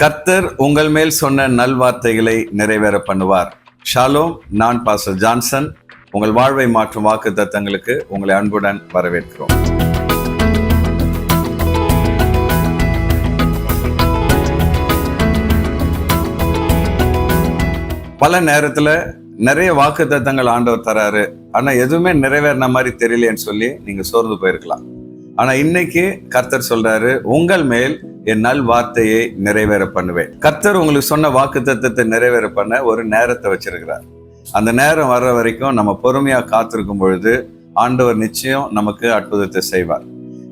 கர்த்தர் உங்கள் மேல் சொன்ன நல்வார்த்தைகளை நிறைவேற பண்ணுவார். ஷாலோம் நான் பாஸ்டர் ஜான்சன் உங்கள் வாழ்வை மாற்றும் வாக்கு தத்தங்களுக்கு உங்களை அன்புடன் வரவேற்கிறோம். பல நேரத்துல நிறைய வாக்கு தத்தங்கள் ஆண்டவர் தராரு. ஆனா எதுவுமே நிறைவேறின மாதிரி தெரியலையேன்னு சொல்லி நீங்க சோர்ந்து போயிருக்கலாம். ஆனா இன்னைக்கு கர்த்தர் சொல்றாரு உங்கள் மேல் என் நல் வார்த்தையை நிறைவேற பண்ணுவேன். கர்த்தர் உங்களுக்கு சொன்ன வாக்கு தத்துவத்தை நிறைவேற பண்ண ஒரு நேரத்தை வச்சிருக்கிறார். அந்த நேரம் வர்ற வரைக்கும் நம்ம பொறுமையா காத்திருக்கும் பொழுது ஆண்டவர் நிச்சயம் நமக்கு அற்புதத்தை செய்வார்.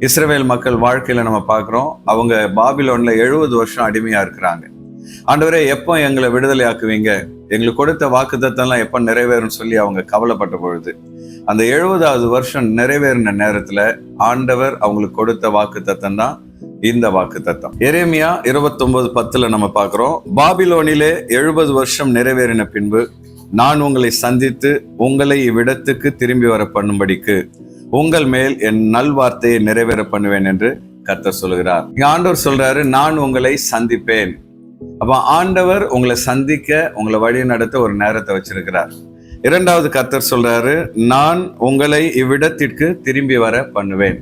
இஸ்ரவேல் மக்கள் வாழ்க்கையில நம்ம பார்க்குறோம் அவங்க பாபிலோன்ல எழுபது வருஷம் அடிமையா இருக்கிறாங்க. ஆண்டவரே எப்போ எங்களை விடுதலை ஆக்குவீங்க எங்களுக்கு கொடுத்த வாக்குத்தத்தம்லாம் எப்போ நிறைவேறும் சொல்லி அவங்க கவலைப்பட்ட பொழுது அந்த எழுபதாவது வருஷம் நிறைவேறின நேரத்துல ஆண்டவர் அவங்களுக்கு கொடுத்த வாக்குத்தத்தம் தான் இந்த வாக்குத்தத்தம். எரேமியா இருபத்தொன்பது பத்துல நம்ம பார்க்கிறோம். பாபிலோனிலே எழுபது வருஷம் நிறைவேறின பின்பு நான் உங்களை சந்தித்து உங்களை இவ்விடத்துக்கு திரும்பி வர பண்ணும்படிக்கு உங்கள் மேல் என் நல்வார்த்தையை நிறைவேற பண்ணுவேன் என்று கர்த்தர் சொல்கிறார். ஆண்டவர் சொல்றாரு நான் உங்களை சந்திப்பேன். அப்ப ஆண்டவர் உங்களை சந்திக்க உங்களை வழி நடத்த ஒரு நேரத்தை வச்சிருக்கிறார். இரண்டாவது கர்த்தர் சொல்றாரு நான் உங்களை இவ்விடத்திற்கு திரும்பி வர பண்ணுவேன்.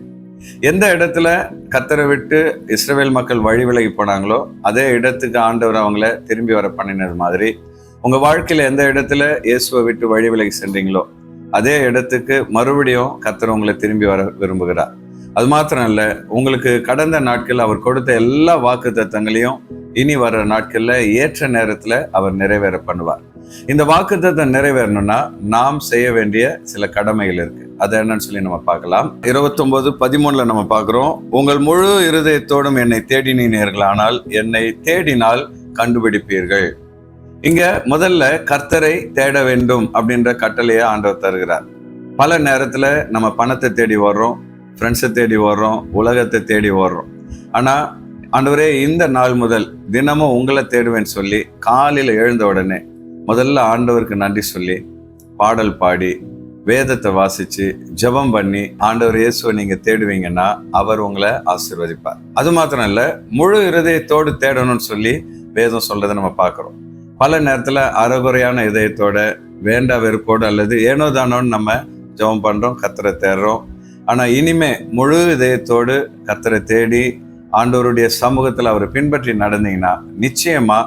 எந்த இடத்துல கத்தரை விட்டு இஸ்ரவேல் மக்கள் வழி விலகி போனாங்களோ அதே இடத்துக்கு ஆண்டவர் அவங்கள திரும்பி வர பண்ணினது மாதிரி உங்க வாழ்க்கையில எந்த இடத்துல இயேசுவை விட்டு வழி விலகி சென்றீங்களோ அதே இடத்துக்கு மறுபடியும் கத்தர் உங்களை திரும்பி வர விரும்புகிறார். அது மாத்திரம் இல்ல உங்களுக்கு கடந்த நாட்கள் அவர் கொடுத்த எல்லா வாக்கு தத்தங்களையும் இனி வர்ற நாட்கள்ல ஏற்ற நேரத்துல அவர் நிறைவேற பண்ணுவார். இந்த வாக்குத்தத்தம் நிறைவேறணும்னா நாம் செய்ய வேண்டிய சில கடமைகள் இருக்கு. அது என்னன்னு சொல்லி நம்ம பார்க்கலாம். இருபத்தொன்பது பதிமூணுல நம்ம பார்க்குறோம். உங்கள் முழு இருதயத்தோடும் என்னை தேடினீர்களானால் என்னை தேடினால் கண்டுபிடிப்பீர்கள். இங்க முதல்ல கர்த்தரை தேட வேண்டும் அப்படின்ற கட்டளையை ஆண்டவர் தருகிறார். பல நேரத்துல நம்ம பணத்தை தேடி வர்றோம் ஃப்ரெண்ட்ஸை தேடி வர்றோம் உலகத்தை தேடி வர்றோம். ஆனா ஆண்டவரே இந்த நாள் முதல் தினமும் உங்களை தேடுவேன்னு சொல்லி காலையில் எழுந்த உடனே முதல்ல ஆண்டவருக்கு நன்றி சொல்லி பாடல் பாடி வேதத்தை வாசிச்சு ஜெபம் பண்ணி ஆண்டவர் இயேசுவை நீங்க தேடுவீங்கன்னா அவர் உங்களை ஆசீர்வதிப்பார். அது மாத்திரம் இல்ல முழு இருதயத்தோடு தேடணும்னு சொல்லி வேதம் சொல்றதை நம்ம பார்க்கிறோம். பல நேரத்துல அறகுறையான இதயத்தோட வேண்டா வெறுப்போடு அல்லது ஏனோ தானோன்னு நம்ம ஜெபம் பண்றோம் கத்தரை தேடுறோம். ஆனா இனிமே முழு இதயத்தோடு கத்தரை தேடி ஆண்டவருடைய சமூகத்தில் அவரை பின்பற்றி நடந்தீங்கன்னா நிச்சயமா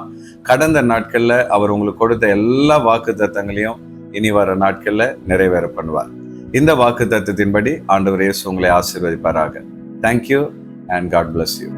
கடந்த நாட்கள்ல அவர் உங்களுக்கு கொடுத்த எல்லா வாக்கு தத்தங்களையும் இனி வர நாட்களில் நிறைவேற பண்ணுவார் இந்த வாக்கு தத்துவத்தின்படி ஆண்டவர் இயேசு உங்களை ஆசீர்வதிப்பாராக. Thank you and God bless you